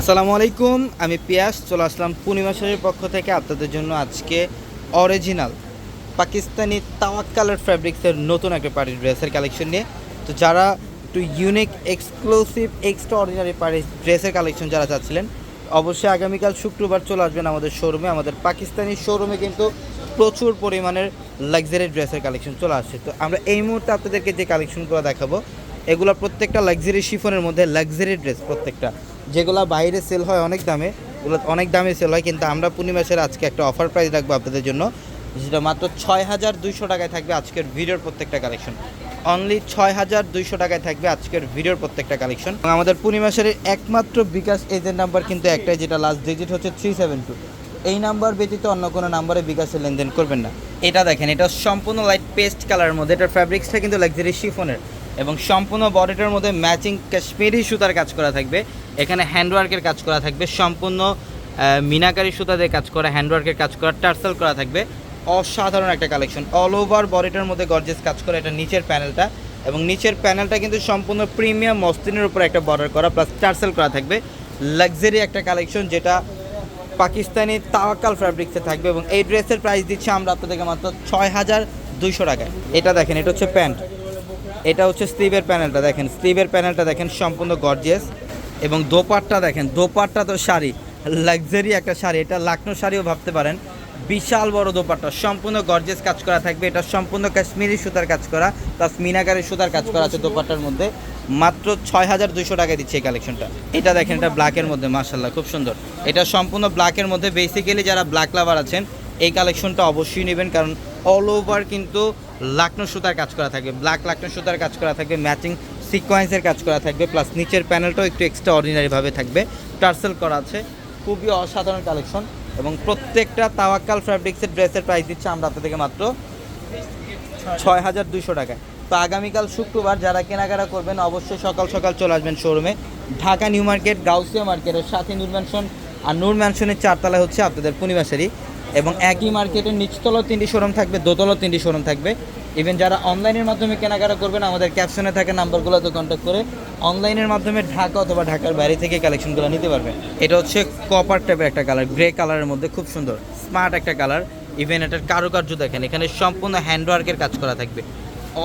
আসসালামু আলাইকুম, আমি পিয়াস, চলে আসলাম পূর্ণিমা শাড়ির পক্ষ থেকে আপনাদের জন্য আজকে অরিজিনাল পাকিস্তানি তাওয়াক কালার ফ্যাব্রিক্সের নতুন একটা পার্টি ড্রেসের কালেকশন নিয়ে। তো যারা একটু unique exclusive extraordinary party ড্রেসের কালেকশন যারা চাচ্ছিলেন, অবশ্যই আগামীকাল শুক্রবার চলে আসবেন আমাদের শোরুমে আমাদের পাকিস্তানি শোরুমে কিন্তু প্রচুর পরিমাণের লাক্সারি ড্রেসের কালেকশন চলে আসছে। তো আমরা এই মুহূর্তে আপনাদেরকে যে কালেকশনগুলো দেখাবো, এগুলো প্রত্যেকটা লাক্সারি শিফনের মধ্যে লাক্সারি ড্রেস প্রত্যেকটা। যেগুলো বাইরে সেল হয় অনেক দামে, ওগুলো অনেক দামে সেল হয়, কিন্তু আমরা পূর্ণিমাসের আজকে একটা অফার প্রাইস রাখব আপনাদের জন্য, যেটা মাত্র ছয় হাজার দুইশো টাকায় থাকবে আজকের ভিডিওর প্রত্যেকটা কালেকশন অনলি ছয় হাজার দুইশো টাকায় থাকবে আজকের ভিডিওর প্রত্যেকটা কালেকশন আমাদের পূর্ণিমাসের একমাত্র বিকাশ এজেন্ট নাম্বার কিন্তু একটাই, যেটা লাস্ট ডিজিট হচ্ছে থ্রি সেভেন টু এই নাম্বার ব্যতীত অন্য কোনো নাম্বারে বিকাশে লেনদেন করবেন না। এটা দেখেন, এটা সম্পূর্ণ লাইট পেস্ট কালারের মধ্যে এটার ফ্যাব্রিক্সটা কিন্তু লাক্সারি শিফনের এবং সম্পূর্ণ বডিটার মধ্যে ম্যাচিং কাশ্মীরি সুতার কাজ করা থাকবে। এখানে হ্যান্ডওয়ার্কের কাজ করা থাকবে। সম্পূর্ণ মিনাকারি সুতা দিয়ে কাজ করা হ্যান্ডওয়ার্কের কাজ করা, টার্সেল করা থাকবে। অসাধারণ একটা কালেকশন অল ওভার বডিটার মধ্যে গর্জেস কাজ করা এটা নিচের প্যানেলটা এবং নিচের প্যানেলটা কিন্তু সম্পূর্ণ প্রিমিয়াম মসলিনের উপর একটা বর্ডার করা প্লাস টার্সেল করা থাকবে। লাক্সারি একটা কালেকশন যেটা পাকিস্তানি তাওয়াক্কাল ফ্যাব্রিক্সে থাকবে এবং এই ড্রেসের প্রাইস দিচ্ছি আমরা আপনাদেরকে মাত্র ছয় হাজার দুইশো টাকায়। এটা দেখেন, এটা হচ্ছে প্যান্ট। এটা হচ্ছে স্লিভের প্যানেলটা দেখেন, স্লিভের প্যানেলটা দেখেন সম্পূর্ণ গর্জিয়াস এবং দোপাট্টা দেখেন, দোপাট্টা তো শাড়ি লাক্সারি একটা শাড়ি, এটা লাকনো শাড়িও ভাবতে পারেন। বিশাল বড় দোপাট্টা, সম্পূর্ণ গর্জিয়াস কাজ করা থাকবে, এটা সম্পূর্ণ কাশ্মীরি সুতার কাজ করা প্লাস মিনাকারি সুতার কাজ করা আছে দোপাট্টার মধ্যে। মাত্র ছয় হাজার দুইশো টাকায় দিচ্ছে এই কালেকশনটা এটা দেখেন, এটা ব্ল্যাকের মধ্যে মার্শাল্লাহ খুব সুন্দর। এটা সম্পূর্ণ ব্ল্যাকের মধ্যে বেসিক্যালি যারা ব্ল্যাক লাভার আছেন এই কালেকশনটা অবশ্যই নেবেন, কারণ অল ওভার কিন্তু লাকনো সুতার কাজ করা থাকবে। ব্ল্যাক লাকনো সুতার কাজ করা থাকবে ম্যাচিং সিকোয়েন্সের কাজ করা থাকবে প্লাস নিচের প্যানেলটাও একটু এক্সট্রা অর্ডিনারিভাবে থাকবে। টার্সেল করা আছে, খুবই অসাধারণ কালেকশন এবং প্রত্যেকটা তাওয়াক্কাল ফ্যাব্রিক্সের ড্রেসের প্রাইস দিচ্ছে আমরা আপনাদেরকে মাত্র ছয় হাজার দুশো টাকায়। তো আগামীকাল শুক্রবার যারা কেনাকাটা করবেন, অবশ্যই সকাল সকাল চলে আসবেন শোরুমে ঢাকা নিউ মার্কেট, গাউসিয়া মার্কেটের সাথে নূর ম্যানশন আর নূর ম্যানশনের চারতলায় হচ্ছে আপনাদের পূর্ণিমাশারি এবং একই মার্কেটের নিচতলাও তিনটি শোরুম থাকবে দোতলাও তিনটি শোরুম থাকবে। ইভেন যারা অনলাইনের মাধ্যমে কেনাকাটা করবেন, আমাদের ক্যাপশনে থাকা নাম্বারগুলোতে কন্ট্যাক্ট করে অনলাইনের মাধ্যমে ঢাকা অথবা ঢাকার বাইরে থেকে কালেকশনগুলো নিতে পারবেন এটা হচ্ছে কপার টাইপের একটা কালার গ্রে কালারের মধ্যে খুব সুন্দর স্মার্ট একটা কালার ইভেন এটার কারুকার্য দেখেন, এখানে সম্পূর্ণ হ্যান্ডওয়ার্কের কাজ করা থাকবে।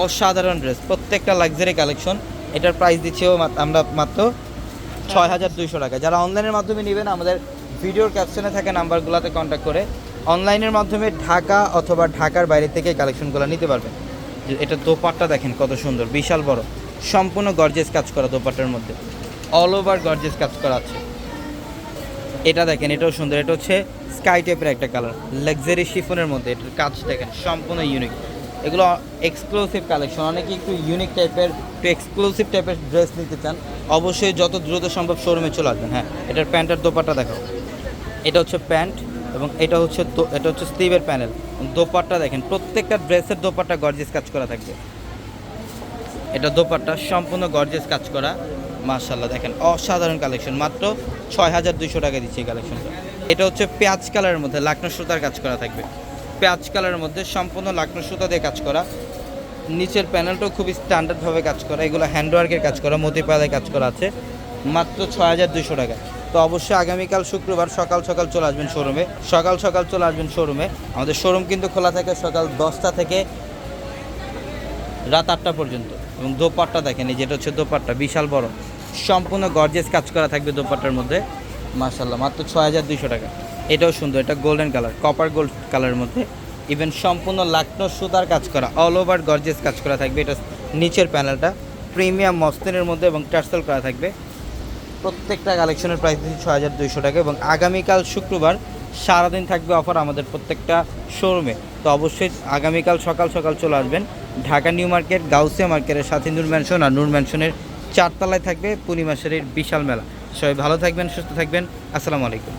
অসাধারণ ড্রেস প্রত্যেকটা লাক্সারি কালেকশন এটার প্রাইস দিচ্ছেও আমরা মাত্র ছয় হাজার দুইশো টাকা। যারা অনলাইনের মাধ্যমে নেবেন, আমাদের ভিডিওর ক্যাপশনে থাকা নাম্বারগুলোতে কন্ট্যাক্ট করে অনলাইনের মাধ্যমে ঢাকা অথবা ঢাকার বাইরে থেকে কালেকশনগুলো নিতে পারবেন। এটা দোপাট্টা দেখেন কত সুন্দর, বিশাল বড়। সম্পূর্ণ গর্জেস কাজ করা দোপাট্টার মধ্যে। অল ওভার গর্জেস কাজ করা আছে। এটা দেখেন, এটাও সুন্দর। এটা হচ্ছে স্কাই টাইপের একটা কালার লাক্সারি শিফনের মধ্যে এটার কাজ দেখেন, সম্পূর্ণ ইউনিক এগুলো এক্সক্লুসিভ কালেকশন অনেকে একটু ইউনিক টাইপের একটু এক্সক্লুসিভ টাইপের ড্রেস নিতে চান, অবশ্যই যত দ্রুত সম্ভব শোরুমে চলে আসবেন। হ্যাঁ এটার প্যান্টের দোপাট্টা দেখাও। এটা হচ্ছে প্যান্ট। এবং এটা হচ্ছে এটা হচ্ছে স্লিভের প্যানেল দোপাট্টা দেখেন, প্রত্যেকটা ড্রেসের দোপাট্টা গর্জেস কাজ করা থাকবে। এটা দোপাট্টা সম্পূর্ণ গর্জেস কাজ করা। মার্শাল্লাহ দেখেন, অসাধারণ কালেকশন মাত্র ছয় হাজার দুইশো টাকা দিচ্ছে এই কালেকশনটা এটা হচ্ছে পেঁয়াজ কালারের মধ্যে লাকনো সুতার কাজ করা থাকবে। পেঁয়াজ কালারের মধ্যে সম্পূর্ণ লাকনো সুতা দিয়ে কাজ করা। নিচের প্যানেলটাও খুবই স্ট্যান্ডার্ডভাবে কাজ করা। এগুলো হ্যান্ডওয়ার্কের কাজ করা মতি কাজ করা আছে। মাত্র ছয় হাজার দুইশো টাকা তো অবশ্যই আগামীকাল শুক্রবার সকাল সকাল চলে আসবেন শোরুমে। সকাল সকাল চলে আসবেন শোরুমে। আমাদের শোরুম কিন্তু খোলা থাকে সকাল দশটা থেকে রাত আটটা পর্যন্ত। এবং দোপাট্টা দেখেন যেটা হচ্ছে দোপাট্টা, বিশাল বড়। সম্পূর্ণ গর্জেস কাজ করা থাকবে দোপাট্টার মধ্যে। মার্শাল্লাহ মাত্র ছয় হাজার দুইশো টাকা। এটাও সুন্দর, এটা গোল্ডেন কালার কপার গোল্ড কালারের মধ্যে। ইভেন সম্পূর্ণ লাকনো সুতার কাজ করা অল ওভার গর্জেস কাজ করা থাকবে। এটা নিচের প্যানেলটা প্রিমিয়াম মস্তিনের মধ্যে এবং টার্সেল করা থাকবে। প্রত্যেকটা কালেকশনের প্রাইস দিচ্ছি ছয় হাজার দুইশো টাকা এবং আগামীকাল শুক্রবার সারাদিন থাকবে অফার আমাদের প্রত্যেকটা শোরুমে তো অবশ্যই আগামীকাল সকাল সকাল চলে আসবেন। ঢাকা নিউ মার্কেট, গাউসিয়া মার্কেটের সাথে নূর ম্যানশন আর নূর ম্যানশনের চারতলায় থাকবে পূর্ণিমাসের বিশাল মেলা। সবাই ভালো থাকবেন, সুস্থ থাকবেন। আসসালামু আলাইকুম।